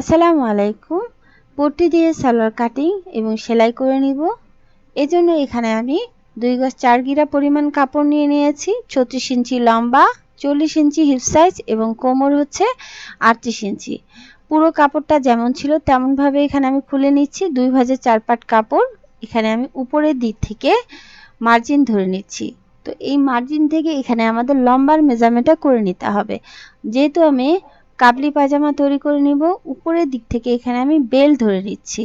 আসসালামু আলাইকুম। পট্টি দিয়ে সালোয়ার কাটিং এবং সেলাই করে নিব। এজন্য এখানে আমি দুই গজ চার গিরা পরিমাণ কাপড় নিয়ে নিয়েছি। ছত্রিশ ইঞ্চি লম্বা, চল্লিশ ইঞ্চি হিপ সাইজ এবং কোমর হচ্ছে আটত্রিশ ইঞ্চি। পুরো কাপড়টা যেমন ছিল তেমনভাবে এখানে আমি খুলে নিচ্ছি। দুই ভাজে চার পাট কাপড় এখানে আমি উপরের দিক থেকে মার্জিন ধরে নিচ্ছি। তো এই মার্জিন থেকে এখানে আমাদের লম্বার মেজারমেন্টটা করে নিতে হবে। যেহেতু আমি কাবলি পাজামা তৈরি করে নিব। উপরের দিক থেকে এখানে আমি বেল্ট ধরে নিচ্ছি।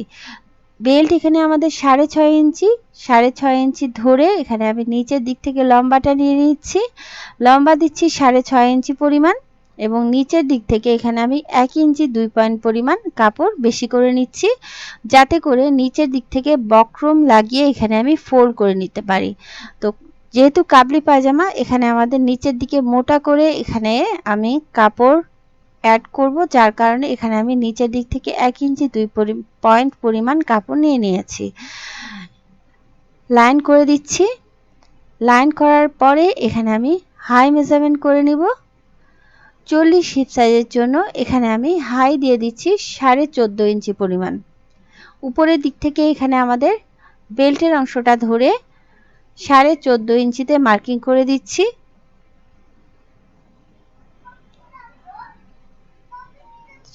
বেল্ট এখানে আমাদের সাড়ে ছয় ইঞ্চি, সাড়ে ছয় ইঞ্চি ধরে এখানে আমি নিচের দিক থেকে লম্বাটা নিয়ে নিচ্ছি। লম্বা দিচ্ছি সাড়ে ছয় ইঞ্চি পরিমাণ এবং নিচের দিক থেকে এখানে আমি এক ইঞ্চি দুই পয়েন্ট পরিমাণ কাপড় বেশি করে নিচ্ছি, যাতে করে নিচের দিক থেকে বক্রম লাগিয়ে এখানে আমি ফোল্ড করে নিতে পারি। তো যেহেতু কাবলি পায়জামা, এখানে আমাদের নিচের দিকে মোটা করে এখানে আমি কাপড় অ্যাড করব, যার কারণে এখানে আমি নিচের দিক থেকে এক ইঞ্চি দুই পয়েন্ট পরিমাণ কাপড় নিয়ে নিয়েছি। লাইন করে দিচ্ছি। লাইন করার পরে এখানে আমি হাই মেজারমেন্ট করে নিব। চল্লিশ হিপ সাইজের জন্য এখানে আমি হাই দিয়ে দিচ্ছি সাড়ে চোদ্দ ইঞ্চি পরিমাণ। উপরের দিক থেকে এখানে আমাদের বেল্টের অংশটা ধরে সাড়ে চোদ্দ ইঞ্চিতে মার্কিং করে দিচ্ছি।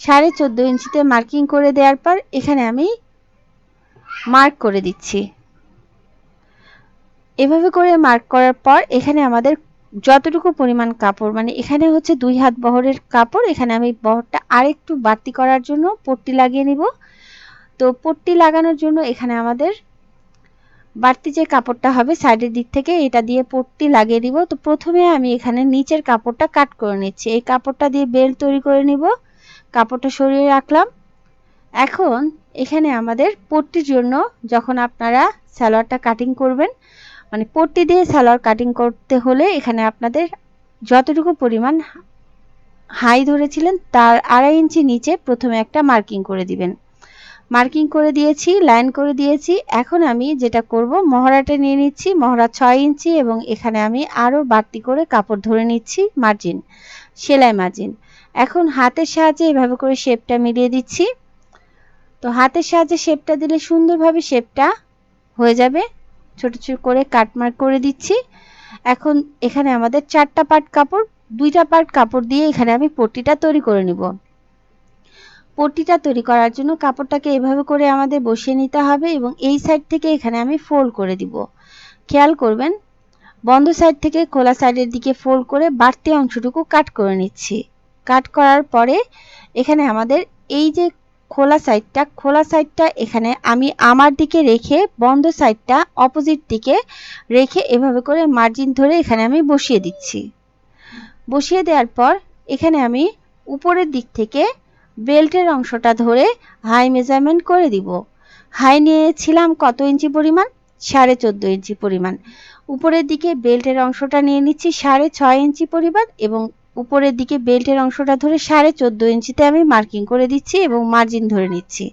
সাড়ে চোদ্দ ইঞ্চিতে মার্কিং করে দেওয়ার পর এখানে আমি মার্ক করে দিচ্ছি। এভাবে করে মার্ক করার পর এখানে আমাদের যতটুকু পরিমাণ কাপড় মানে এখানে হচ্ছে দুই হাত বহরের কাপড়, এখানে আমি বহরটা আরেকটু বাড়তি করার জন্য পট্টি লাগিয়ে নিব। তো পট্টি লাগানোর জন্য এখানে আমাদের বাড়তি যে কাপড়টা হবে সাইডের দিক থেকে, এটা দিয়ে পট্টি লাগিয়ে দিব। তো প্রথমে আমি এখানে নিচের কাপড়টা কাট করে নিচ্ছি। এই কাপড়টা দিয়ে বেল্ট তৈরি করে নিব। কাপড়টা সরিয়ে রাখলাম। এখন এখানে আমাদের পট্টির জন্য যখন আপনারা সালোয়ারটা কাটিং করবেন মানে পট্টি দিয়ে সালোয়ার কাটিং করতে হলে এখানে আপনাদের যতটুকু পরিমাণ হাই ধরেছিলেন তার আড়াই ইঞ্চি নিচে প্রথমে একটা মার্কিং করে দিবেন। মার্কিং করে দিয়েছি লাইন করে দিয়েছি। এখন আমি যেটা করব, মহড়াটা নিয়ে নিচ্ছি, মহড়া ছয় ইঞ্চি এবং এখানে আমি আরও বাড়তি করে কাপড় ধরে নিচ্ছি মার্জিন সেলাই মার্জিন এখন হাতের সাহায্যে এভাবে করে শেপটা মিলিয়ে দিচ্ছি। তো হাতের সাহায্যে শেপটা দিলে সুন্দরভাবে শেপটা হয়ে যাবে। ছোট ছোট করে কাটমার্ক করে দিচ্ছি। এখন এখানে আমাদের চারটা পার্ট কাপড়, দুইটা পার্ট কাপড় দিয়ে এখানে আমি পট্টিটা তৈরি করে নিব। পট্টিটা তৈরি করার জন্য কাপড়টাকে এভাবে করে আমাদের বসিয়ে নিতে হবে এবং এই সাইড থেকে এখানে আমি ফোল্ড করে দিব। খেয়াল করবেন, বন্ধ সাইড থেকে খোলা সাইডের দিকে ফোল্ড করে বাড়তি অংশটুকু কাট করে নিচ্ছি। কাট করার পরে এখানে আমাদের এই যে খোলা সাইডটা খোলা সাইডটা এখানে আমি আমার দিকে রেখে বন্ধ সাইডটা অপোজিট দিকে রেখে এভাবে করে মার্জিন ধরে এখানে আমি বসিয়ে দিচ্ছি। বসিয়ে দেওয়ার পর এখানে আমি উপরের দিক থেকে বেল্টের অংশটা ধরে হাই মেজারমেন্ট করে দিব। হাই নিয়েছিলাম কত ইঞ্চি পরিমাণ? সাড়ে চোদ্দ ইঞ্চি পরিমাণ। উপরের দিকে বেল্টের অংশটা নিয়ে নিচ্ছি সাড়ে ছয় ইঞ্চি পরিমাণ এবং উপরের দিকে বেল্টের অংশটা ধরে সাড়ে চোদ্দ ইঞ্চিতে আমি মার্কিং করে দিচ্ছি এবং মার্জিন ধরে নিচ্ছি।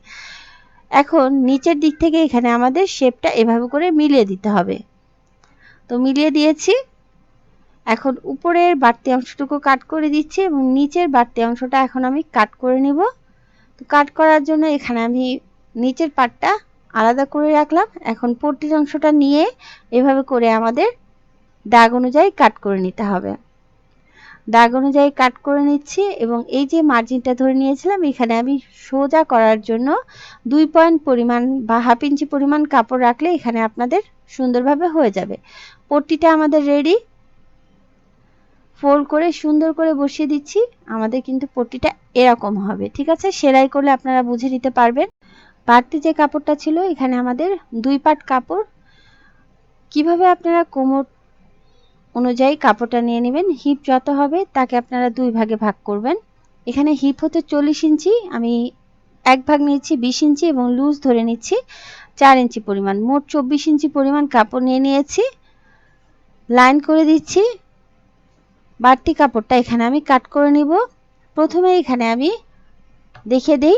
এখন নিচের দিক থেকে এখানে আমাদের শেপটা এভাবে করে মিলিয়ে দিতে হবে। তো মিলিয়ে দিয়েছি। এখন উপরের বাড়তি অংশটুকু কাট করে দিচ্ছি এবং নিচের বাড়তি অংশটা এখন আমি কাট করে নিব। তো কাট করার জন্য এখানে আমি নিচের পাটটা আলাদা করে রাখলাম। এখন পট্টির অংশটা নিয়ে এভাবে করে আমাদের দাগ অনুযায়ী কাট করে নিতে হবে। দাগ অনুযায়ী কাট করে নিচ্ছি এবং এই যে মার্জিনটা ধরে নিয়েছিলাম, এখানে আমি সোজা করার জন্য দুই পয়েন্ট পরিমাণ বা হাফ ইঞ্চি পরিমাণ কাপড় রাখলে এখানে আপনাদের সুন্দরভাবে হয়ে যাবে। পট্টিটা আমাদের রেডি ফোল্ড করে সুন্দর করে বসিয়ে দিচ্ছি। আমাদের কিন্তু পট্টিটা এরকম হবে, ঠিক আছে? সেলাই করলে আপনারা বুঝে নিতে পারবেন। বাড়তি যে কাপড়টা ছিল, এখানে আমাদের দুই পাট কাপড়। কীভাবে আপনারা কোমর অনুযায়ী কাপড়টা নিয়ে নেবেন। হিপ যত হবে তাকে আপনারা দুই ভাগে ভাগ করবেন। এখানে হিপ হতে চল্লিশ ইঞ্চি, আমি এক ভাগ নিয়েছি বিশ ইঞ্চি এবং লুজ ধরে নিচ্ছি চার ইঞ্চি পরিমাণ। মোট চব্বিশ ইঞ্চি পরিমাণ কাপড় নিয়ে নিয়েছি। লাইন করে দিচ্ছি। বাড়তি কাপড়টা এখানে আমি কাট করে নিব। প্রথমে এখানে আমি দেখে দেই।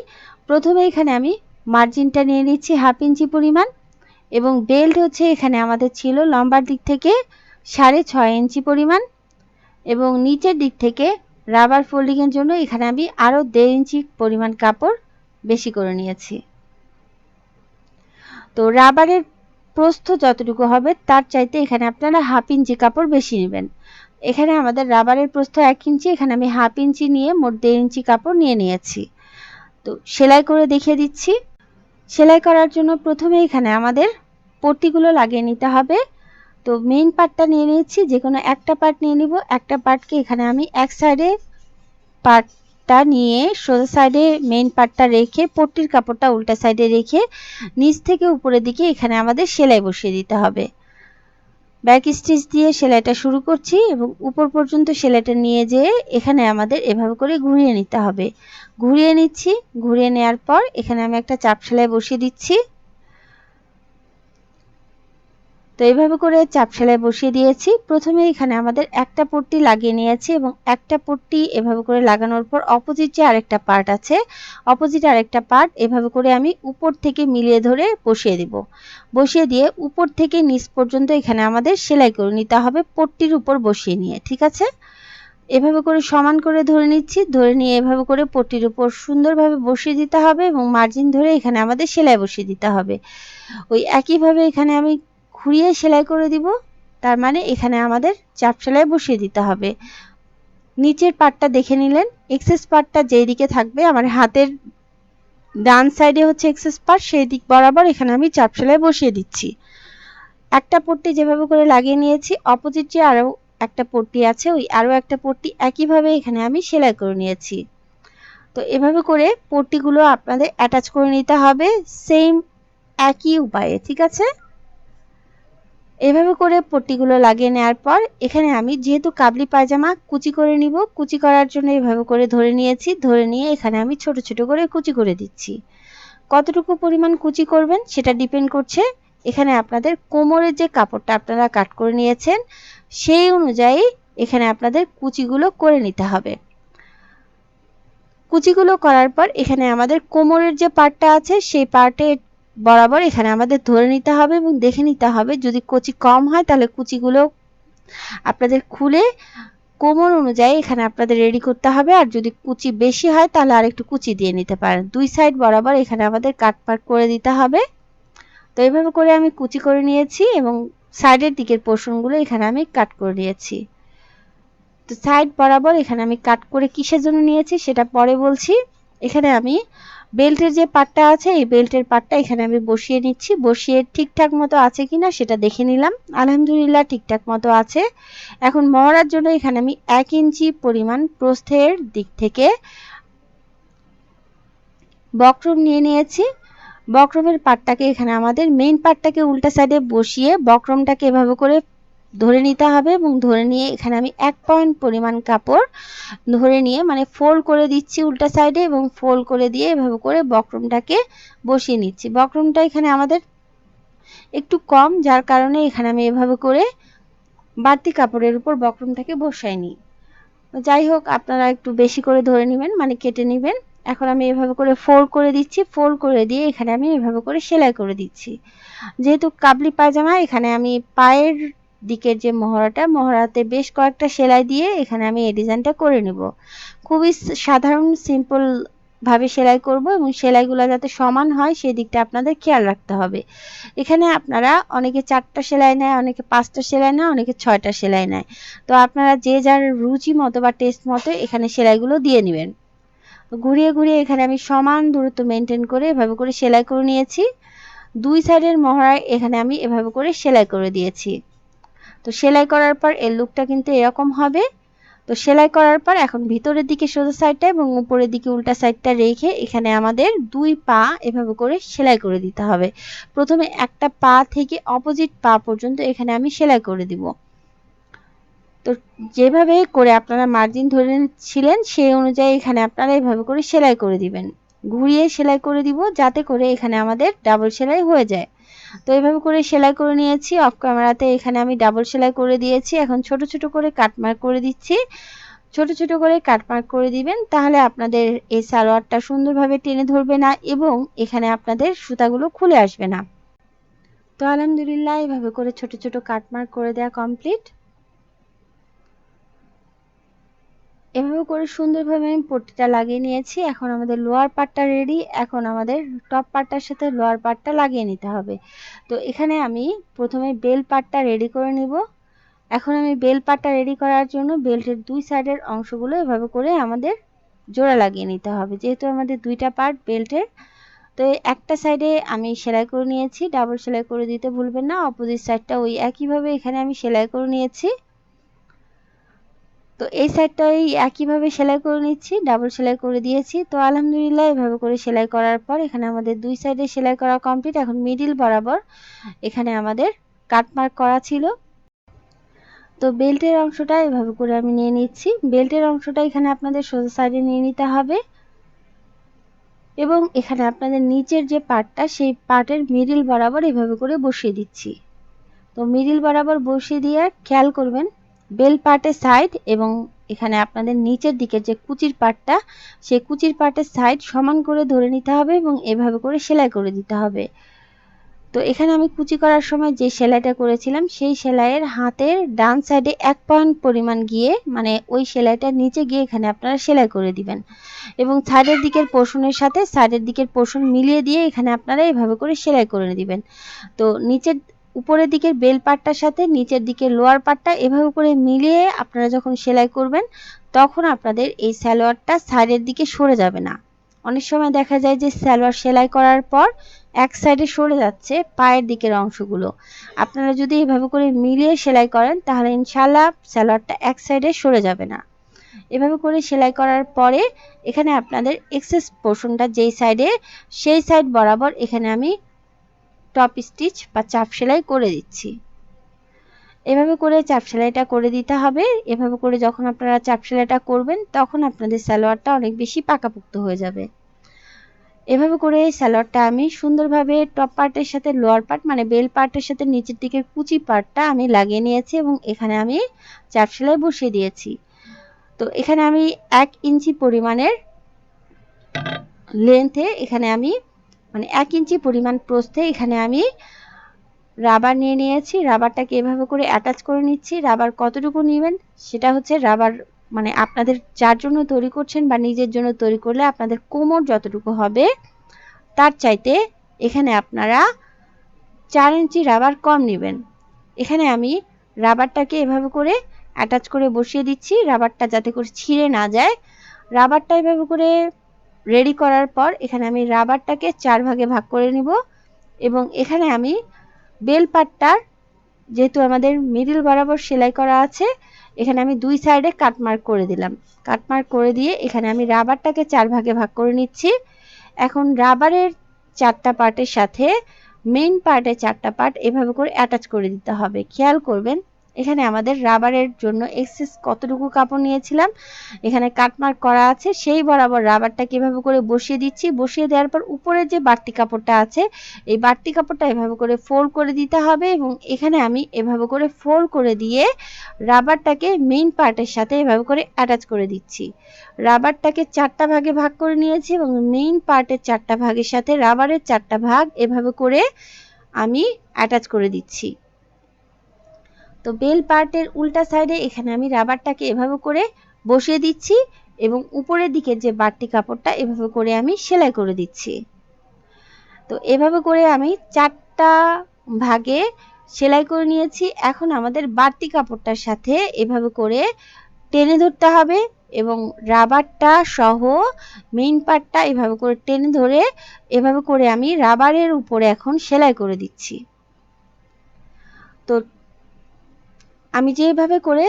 প্রথমে এখানে আমি মার্জিনটা নিয়ে নিচ্ছি হাফ ইঞ্চি পরিমাণ এবং বেল্ট হচ্ছে এখানে আমাদের ছিল লম্বার দিক থেকে সাড়ে ছয় ইঞ্চি পরিমাণ এবং নিচের দিক থেকে রাবার ফোল্ডিংয়ের জন্য এখানে আমি আরও দেড় ইঞ্চি পরিমাণ কাপড় বেশি করে নিয়েছি। তো রাবারের প্রস্থ যতটুকু হবে তার চাইতে এখানে আপনারা হাফ ইঞ্চি কাপড় বেশি নেবেন। এখানে আমাদের রাবারের প্রস্থ এক ইঞ্চি, এখানে আমি হাফ ইঞ্চি নিয়ে মোট দেড় ইঞ্চি কাপড় নিয়ে নিয়েছি। তো সেলাই করে দেখিয়ে দিচ্ছি। সেলাই করার জন্য প্রথমে এখানে আমাদের পট্টিগুলো লাগিয়ে নিতে হবে। তো মেইন পার্টটা নিয়ে নিয়েছি যে কোনো একটা পার্ট নিয়ে নিব। একটা পার্টকে এখানে আমি এক সাইডে পার্টটা নিয়ে সোজা সাইডে মেইন পার্টটা রেখে পট্টির কাপড়টা উল্টা সাইডে রেখে নিচ থেকে উপরের দিকে এখানে আমাদের সেলাই বসিয়ে দিতে হবে। ব্যাক স্টিচ দিয়ে সেলাইটা শুরু করছি এবং উপর পর্যন্ত সেলাইটা নিয়ে যেয়ে এখানে আমাদের এভাবে করে ঘুরিয়ে নিতে হবে। ঘুরিয়ে নিচ্ছি, ঘুরিয়ে নেওয়ার পর এখানে আমি একটা চাপ সেলাই বসিয়ে দিচ্ছি। তো এইভাবে করে চাপ সেলাই বসিয়ে দিয়েছি। প্রথমে এখানে আমাদের একটা পট্টি লাগিয়ে নিয়েছি এবং একটা পট্টি এভাবে করে লাগানোর পর অপোজিট যে আরেকটা পার্ট আছে অপোজিট আরেকটা পার্ট এভাবে করে আমি উপর থেকে মিলিয়ে ধরে বসিয়ে দিব। বসিয়ে দিয়ে উপর থেকে নিচ পর্যন্ত এখানে আমাদের সেলাই করে নিতে হবে পট্টির উপর বসিয়ে নিয়ে, ঠিক আছে? এভাবে করে সমান করে ধরে নিচ্ছি, ধরে নিয়ে এভাবে করে পট্টির উপর সুন্দরভাবে বসিয়ে দিতে হবে এবং মার্জিন ধরে এখানে আমাদের সেলাই বসিয়ে দিতে হবে। ওই একইভাবে এখানে আমি ঘুরিয়ে সেলাই করে দিব। তার মানে এখানে আমাদের চাপ সেলাই বসিয়ে দিতে হবে। নিচের পার্টটা দেখে নিলেন। এক্সেস পার্টটা যেই দিকে থাকবে, আমার হাতের ডান সাইডে হচ্ছে এক্সেস পার্ট সেই দিক বরাবর এখানে আমি চাপ সেলাই বসিয়ে দিচ্ছি। একটা পট্টি যেভাবে করে লাগিয়ে নিয়েছি অপোজিট যে আরও একটা পট্টি আছে, ওই আরও একটা পট্টি একইভাবে এখানে আমি সেলাই করে নিয়েছি। তো এভাবে করে পট্টিগুলো আপনাদের অ্যাটাচ করে নিতে হবে সেম একই উপায়ে, ঠিক আছে? এভাবে করে পট্টিগুলো লাগিয়ে নেওয়ার পর এখানে আমি যেহেতু কাবলি পায়জামা কুচি করে নিব, কুচি করার জন্য এভাবে করে ধরে নিয়েছি, ধরে নিয়ে এখানে আমি ছোট ছোট করে কুচি করে দিচ্ছি। কতটুকু পরিমাণ কুচি করবেন সেটা ডিপেন্ড করছে। এখানে আপনাদের কোমরের যে কাপড়টা আপনারা কাট করে নিয়েছেন, সেই অনুযায়ী এখানে আপনাদের কুচিগুলো করে নিতে হবে। কুচিগুলো করার পর এখানে আমাদের কোমরের যে পার্টটা আছে, সেই পার্টে বরাবর এখানে আমাদের ধরে নিতে হবে এবং দেখে নিতে হবে। যদি কুচি কম হয়, তাহলে কুচিগুলো আপনাদের খুলে কোমর অনুযায়ী এখানে আপনাদের রেডি করতে হবে। আর যদি কুচি বেশি হয়, তাহলে আর একটু কুচি দিয়ে নিতে পারেন। দুই সাইড বরাবর এখানে আমাদের কাট পাট করে দিতে হবে। তো এইভাবে করে আমি কুচি করে নিয়েছি এবং সাইডের দিকের পোর্শনগুলো এখানে আমি কাট করে নিয়েছি। তো সাইড বরাবর এখানে আমি কাট করে কিসের জন্য নিয়েছি, সেটা পরে বলছি। এখানে আমি বেল্টের যে পাটটা আছে, এই বেল্টের পাটটা এখানে আমি বসিয়ে নিচ্ছি। বসিয়ে ঠিকঠাক মতো আছে কিনা সেটা দেখে নিলাম। আলহামদুলিল্লাহ ঠিকঠাক মতো আছে। এখন মহড়ার জন্য এখানে আমি এক ইঞ্চি পরিমাণ প্রস্থের দিক থেকে বক্রম নিয়ে নিয়েছি। বক্রমের পাটটাকে এখানে আমাদের মেইন পাটটাকে উল্টা সাইডে বসিয়ে বক্রমটাকে এভাবে করে ধরে নিতে হবে এবং ধরে নিয়ে এখানে আমি এক পয়েন্ট পরিমাণ কাপড় ধরে নিয়ে মানে ফোল্ড করে দিচ্ছি উল্টা সাইডে এবং ফোল্ড করে দিয়ে এভাবে করে বক্রমটাকে বসিয়ে নিচ্ছি। বক্রমটা এখানে আমাদের একটু কম, যার কারণে এখানে আমি এভাবে করে বাড়তি কাপড়ের উপর বক্রমটাকে বসাই নিই। যাই হোক, আপনারা একটু বেশি করে ধরে নেবেন মানে কেটে নেবেন। এখন আমি এভাবে করে ফোল্ড করে দিচ্ছি ফোল্ড করে দিয়ে এখানে আমি এভাবে করে সেলাই করে দিচ্ছি। যেহেতু কাবলি পায়জামা, এখানে আমি পায়ের দিকের যে মহড়াটা, মহড়াতে বেশ কয়েকটা সেলাই দিয়ে এখানে আমি এই ডিজাইনটা করে নেব। খুবই সাধারণ সিম্পল ভাবে সেলাই করব এবং সেলাইগুলো যাতে সমান হয় সেই দিকটা আপনাদের খেয়াল রাখতে হবে। এখানে আপনারা অনেকে চারটা সেলাই নেয়, অনেকে পাঁচটা সেলাই নেয়, অনেকে ছয়টা সেলাই নেয়। তো আপনারা যে যার রুচি মতো বা টেস্ট মতো এখানে সেলাইগুলো দিয়ে নেবেন। ঘুরিয়ে ঘুরিয়ে এখানে আমি সমান দূরত্ব মেনটেন করে এভাবে করে সেলাই করে নিয়েছি। দুই সাইডের মহড়ায় এখানে আমি এভাবে করে সেলাই করে দিয়েছি। তো সেলাই করার পর এর লুকটা কিন্তু এরকম হবে। তো সেলাই করার পর এখন ভিতরের দিকে সোজা সাইডটা এবং উপরের দিকে উল্টা সাইডটা রেখে এখানে আমাদের দুই পা এভাবে করে সেলাই করে দিতে হবে। প্রথমে একটা পা থেকে অপোজিট পা পর্যন্ত এখানে আমি সেলাই করে দিব। তো যেভাবে করে আপনারা মার্জিন ধরে ছিলেন, সেই অনুযায়ী এখানে আপনারা এভাবে করে সেলাই করে দিবেন। ঘুরিয়ে সেলাই করে দিব যাতে করে এখানে আমাদের ডাবল সেলাই হয়ে যায়। তো এইভাবে করে সেলাই করে নিয়েছি। অফ ক্যামেরাতে এখানে আমি ডাবল সেলাই করে দিয়েছি। এখন ছোট ছোট করে কাটমার্ক করে দিচ্ছি। ছোট ছোট করে কাটমার্ক করে দিবেন, তাহলে আপনাদের এই সালোয়ারটা সুন্দরভাবে টেনে ধরবে না এবং এখানে আপনাদের সুতাগুলো খুলে আসবে না। তো আলহামদুলিল্লাহ, এভাবে করে ছোট ছোট কাটমার্ক করে দেওয়া কমপ্লিট এভাবে করে সুন্দরভাবে আমি পট্টিটা লাগিয়ে নিয়েছি। এখন আমাদের লোয়ার পার্টটা রেডি এখন আমাদের টপ পার্টটার সাথে লোয়ার পার্টটা লাগিয়ে নিতে হবে। তো এখানে আমি প্রথমে বেল পার্টটা রেডি করে নিব। এখন আমি বেল পার্টটা রেডি করার জন্য বেল্টের দুই সাইডের অংশগুলো এভাবে করে আমাদের জোড়া লাগিয়ে নিতে হবে। যেহেতু আমাদের দুইটা পার্ট বেল্টের তো একটা সাইডে আমি সেলাই করে নিয়েছি। ডাবল সেলাই করে দিতে ভুলবেন না। অপোজিট সাইডটা ওই একইভাবে এখানে আমি সেলাই করে নিয়েছি। তো এই সাইডটা ওই একইভাবে সেলাই করে নিচ্ছি ডাবল সেলাই করে দিয়েছি। তো আলহামদুলিল্লাহ এভাবে করে সেলাই করার পর এখানে আমাদের দুই সাইডে সেলাই করা কমপ্লিট এখন মিডিল বরাবর এখানে আমাদের কাটমার্ক করা ছিল। তো বেল্টের অংশটা এভাবে করে আমি নিয়ে নিচ্ছি। বেল্টের অংশটা এখানে আপনাদের সোজা সাইডে নিয়ে নিতে হবে। এবং এখানে আপনাদের নিচের যে পার্টটা সেই পার্টের মিডিল বরাবর এভাবে করে বসিয়ে দিচ্ছি। তো মিডিল বরাবর বসিয়ে দিয়ে খেয়াল করবেন বেল পার্টের সাইড এবং এখানে আপনাদের নিচের দিকের যে কুচির পার্টটা সেই কুচির পার্টের সাইড সমান করে ধরে নিতে হবে এবং এভাবে করে সেলাই করে দিতে হবে। তো এখানে আমি কুচি করার সময় যে সেলাইটা করেছিলাম, সেই সেলাইয়ের হাতের ডান সাইডে এক পয়েন্ট পরিমাণ গিয়ে মানে ওই সেলাইটার নিচে গিয়ে এখানে আপনারা সেলাই করে দিবেন। এবং সাইডের দিকের পোর্শনের সাথে সাইডের দিকের পোর্শন মিলিয়ে দিয়ে এখানে আপনারা এভাবে করে সেলাই করে দিবেন। তো নিচের উপরের দিকের বেল পাটটার সাথে নিচের দিকের লোয়ার পাটটা এভাবে করে মিলিয়ে আপনারা যখন সেলাই করবেন, তখন আপনাদের এই সালোয়ারটা সাইডের দিকে সরে যাবে না। অনেক সময় দেখা যায় যে সালোয়ার সেলাই করার পর এক সাইডে সরে যাচ্ছে পায়ের দিকের অংশগুলো। আপনারা যদি এভাবে করে মিলিয়ে সেলাই করেন, তাহলে ইনশাল্লাহ সালোয়ারটা এক সাইডে সরে যাবে না। এভাবে করে সেলাই করার পরে এখানে আপনাদের এক্সেস পোর্শনটা যেই সাইডে সেই সাইড বরাবর এখানে আমি টপ স্টিচ বা চাপ সেলাই করে দিচ্ছি। এভাবে করে চাপ সেলাইটা করে দিতে হবে। এভাবে করে যখন আপনারা চাপ সেলাইটা করবেন, তখন আপনাদের সালোয়ারটা অনেক বেশি পাকাপোক্ত হয়ে যাবে। এভাবে করে সালোয়ারটা আমি সুন্দরভাবে টপ পার্টের সাথে লোয়ার পার্ট মানে বেল পার্টের সাথে নিচের দিকের কুচি পার্টটা আমি লাগিয়ে নিয়েছি এবং এখানে আমি চাপ সেলাই বসিয়ে দিয়েছি। তো এখানে আমি এক ইঞ্চি পরিমাণের লেন্থে এখানে আমি মানে এক ইঞ্চি পরিমাণ প্রস্থে এখানে আমি রাবার নিয়ে নিয়েছি। রাবারটাকে এভাবে করে অ্যাটাচ করে নিচ্ছি। রাবার কতটুকু নেবেন সেটা হচ্ছে রাবার মানে আপনাদের যার জন্য তৈরি করছেন বা নিজের জন্য তৈরি করলে আপনাদের কোমর যতটুকু হবে তার চাইতে এখানে আপনারা চার ইঞ্চি রাবার কম নেবেন। এখানে আমি রাবারটাকে এভাবে করে অ্যাটাচ করে বসিয়ে দিচ্ছি। রাবারটা যাতে করে ছিঁড়ে না যায়। রাবারটা এভাবে করে রেডি করার পর এখানে আমি রাবারটাকে চার ভাগে ভাগ করে নিব এবং এখানে আমি বেল পাটটার যেহেতু আমাদের মিডিল বরাবর সেলাই করা আছে, এখানে আমি দুই সাইডে কাটমার্ক করে দিলাম। কাটমার্ক করে দিয়ে এখানে আমি রাবারটাকে চার ভাগে ভাগ করে নিচ্ছি। এখন রাবারের চারটা পার্টের সাথে মেইন পার্টের চারটা পার্ট এভাবে করে অ্যাটাচ করে দিতে হবে। খেয়াল করবেন এখানে আমাদের রাবারের জন্য এক্সেস কতটুকু কাপড় নিয়েছিলাম? এখানে কাটমার্ক করা আছে, সেই বরাবর রাবারটা কীভাবে করে বসিয়ে দিচ্ছি? বসিয়ে দেওয়ার পর উপরে যে বাড়তি কাপড়টা আছে, এই বাড়তি কাপড়টা এভাবে করে ফোল্ড করে দিতে হবে এবং এখানে আমি এভাবে করে ফোল্ড করে দিয়ে রাবারটাকে মেইন পার্টের সাথে এভাবে করে অ্যাটাচ করে দিচ্ছি। রাবারটাকে চারটা ভাগে ভাগ করে নিয়েছি এবং মেইন পার্টের চারটা ভাগের সাথে রাবারের চারটা ভাগ এভাবে করে আমি অ্যাটাচ করে দিচ্ছি। তো বেল পার্টের উল্টা সাইডে এখানে আমি রাবারটাকে এভাবে করে বসিয়ে দিচ্ছি এবং উপরের দিকে যে বাড়তি কাপড়টা এভাবে করে আমি সেলাই করে দিচ্ছি। তো এভাবে করে আমি চারটা ভাগে সেলাই করে নিয়েছি। এখন আমাদের বাড়তি কাপড়টার সাথে এভাবে করে টেনে ধরতে হবে এবং রাবারটা সহ মেইন পার্টটা এভাবে করে টেনে ধরে এভাবে করে আমি রাবারের উপরে এখন সেলাই করে দিচ্ছি। তো আমি যেভাবে করে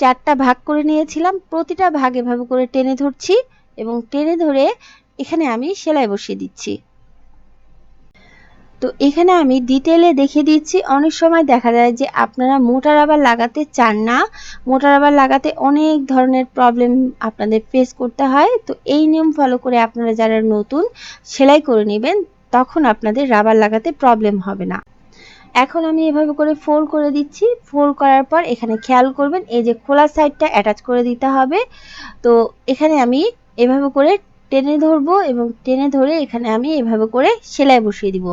চারটা ভাগ করে নিয়েছিলাম, প্রতিটা ভাগ এভাবে করে টেনে ধরছি এবং টেনে ধরে এখানে আমি সেলাই বসিয়ে দিচ্ছি। তো এখানে আমি ডিটেলে দেখে দিচ্ছি, অনেক সময় দেখা যায় যে আপনারা মোটা রাবার লাগাতে চান না মোটা রাবার লাগাতে অনেক ধরনের প্রবলেম আপনাদের ফেস করতে হয়। তো এই নিয়ম ফলো করে আপনারা যারা নতুন, সেলাই করে নেবেন, তখন আপনাদের রাবার লাগাতে প্রবলেম হবে না। এখন আমি এভাবে করে ফোল্ড করে দিচ্ছি। ফোল্ড করার পর এখানে খেয়াল করবেন, এই যে খোলা সাইডটা অ্যাটাচ করে দিতে হবে। তো এখানে আমি এভাবে করে টেনে ধরবো এবং টেনে ধরে এখানে আমি এভাবে করে সেলাই বসিয়ে দিব।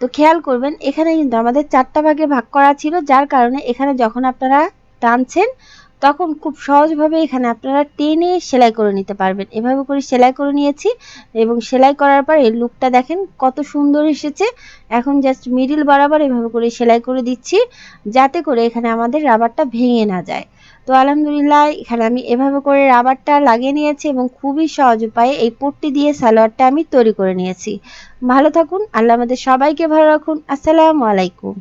তো খেয়াল করবেন, এখানে কিন্তু আমাদের চারটা ভাগে ভাগ করা ছিল, যার কারণে এখানে যখন আপনারা টানছেন তখন খুব সহজভাবে এখানে আপনারা টেনে সেলাই করে নিতে পারবেন। এভাবে করে সেলাই করে নিয়েছি এবং সেলাই করার পর এই লুকটা দেখেন কত সুন্দর এসেছে। এখন জাস্ট মিডিল বরাবর এভাবে করে সেলাই করে দিচ্ছি যাতে করে এখানে আমাদের রাবারটা ভেঙে না যায়। তো আলহামদুলিল্লাহ এখানে আমি এভাবে করে রাবারটা লাগিয়ে নিয়েছি এবং খুবই সহজ উপায়ে এই পট্টি দিয়ে সালোয়ারটা আমি তৈরি করে নিয়েছি। ভালো থাকুন, আল্লাহ আমাদের সবাইকে ভালো রাখুন। আসসালামু আলাইকুম।